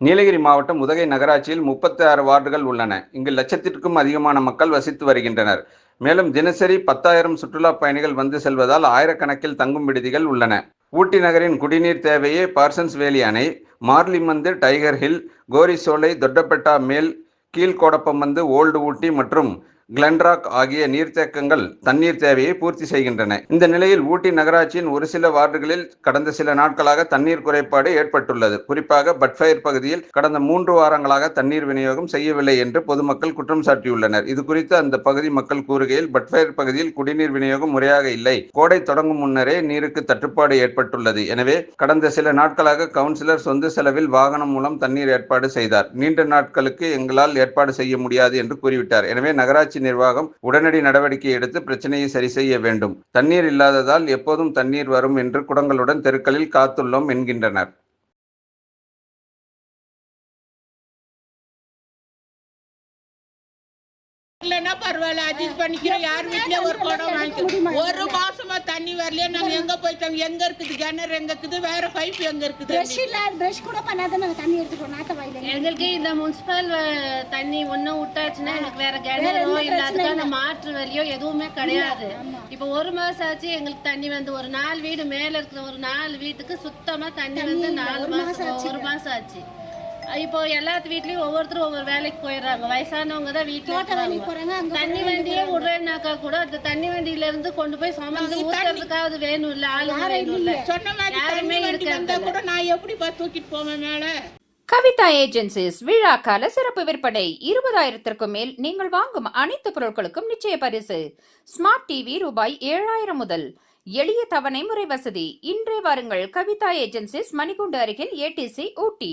நீலகிரி மாவட்டம் உதகை நகராட்சியில் முப்பத்தி ஆறு வார்டுகள் உள்ளன. இங்கு லட்சத்திற்கும் அதிகமான மக்கள் வசித்து வருகின்றனர். மேலும் தினசரி பத்தாயிரம் சுற்றுலா பயணிகள் வந்து செல்வதால் ஆயிரக்கணக்கில் தங்கும் விடுதிகள் உள்ளன. ஊட்டி நகரின் குடிநீர் தேவையே பார்சன்ஸ் வேலி அணை மார்லிமந்து டைகர் ஹில் கோரிசோலை தொட்டபெட்டா மேல் கீழ்கோடப்பமந்து ஓல்டு ஊட்டி மற்றும் கிளன்ராக் ஆகிய நீர்த்தேக்கங்கள் தண்ணீர் தேவையை பூர்த்தி செய்கின்றன. இந்த நிலையில் ஊட்டி நகராட்சியின் ஒரு சில வார்டுகளில் கடந்த சில நாட்களாக தண்ணீர் குறைபாடு ஏற்பட்டுள்ளது. குறிப்பாக பட்ஃபயர் பகுதியில் கடந்த மூன்று வாரங்களாக தண்ணீர் விநியோகம் செய்யவில்லை என்று பொதுமக்கள் குற்றம் சாட்டியுள்ளனர். இது குறித்து அந்த பகுதி மக்கள் கூறுகையில் பட்ஃபயர் பகுதியில் குடிநீர் விநியோகம் முறையாக இல்லை. கோடை தொடங்கும் முன்னரே நீருக்கு தட்டுப்பாடு ஏற்பட்டுள்ளது. எனவே கடந்த சில நாட்களாக கவுன்சிலர் சொந்த செலவில் வாகனம் மூலம் தண்ணீர் ஏற்பாடு செய்தார். நீண்ட நாட்களுக்கு எங்களால் ஏற்பாடு செய்ய முடியாது என்று கூறிவிட்டார். எனவே நகராட்சி நகராட்சி நிர்வாகம் உடனடி நடவடிக்கை எடுத்து பிரச்சனையை சரி செய்ய வேண்டும். தண்ணீர் இல்லாததால் எப்போதும் தண்ணீர் வரும் என்று குடங்களுடன் தெருக்களில் காத்துள்ளோம் என்கின்றனர். இல்லைன்னா பரவாயில்ல அட்ஜஸ்ட் பண்ணிக்கிறோம். யார் வீட்லயே ஒரு குடம் வாங்கிக்கிறோம் ஒரு மாசம் தண்ணி வரலையே? நாங்க எங்க போயிட்டோம்? எங்க இருக்குது? கிணறு எங்க இருக்குது? வேற பைப் எங்க இருக்குது? ப்ரஷ் இல்ல ப்ரஷ் கூட பண்ணாத நாங்க தண்ணி எடுத்துக்கோ நாத்த வாயில. எங்களுக்கு இந்த முனிசிபல் தண்ணி ஒன்றும் விட்டாச்சுன்னா எனக்கு வேற கிணறோ இல்ல. அதுக்கான மாற்று வழியோ எதுவுமே கிடையாது. இப்போ ஒரு மாசம் ஆச்சு எங்களுக்கு தண்ணி வந்து ஒரு நாலு வீடு மேல இருக்கிற ஒரு நாலு வீட்டுக்கு சுத்தமா தண்ணி வந்து நாலு மாசம் ஒரு மாசம் ஆச்சு. இப்போ எல்லாத்து வீட்லயும் ஒவ்வொருத்தரும் ஒவ்வொரு வேலைக்கு போயிடுறாங்க. வயசானவங்க தான் வீட்டுல இருக்காங்க. தண்ணி வண்டியே விடுறேன்னாக்கா கூட அந்த தண்ணி வண்டியில இருந்து கொண்டு போய் சுமந்து ஊத்துறதுக்காவது வேணும் இல்ல ஆளுங்க வேணும் இல்ல. சொன்ன மாதிரி யாருமே இருக்கிறது கூட நான் எப்படிப்பா தூக்கிட்டு போவேன் மேல? கவிதா ஏஜென்சிஸ் விழாக்கால சிறப்பு விற்பனை. இருபதாயிரத்திற்கும் மேல் நீங்கள் வாங்கும் அனைத்து பொருட்களுக்கும் நிச்சய பரிசு. ஸ்மார்ட் டிவி ரூபாய் ஏழாயிரம் முதல். எளிய தவணை முறை வசதி. இன்றே வாருங்கள் கவிதா ஏஜென்சிஸ் மணிகுண்டு அருகில் ஏடிசி ஊட்டி.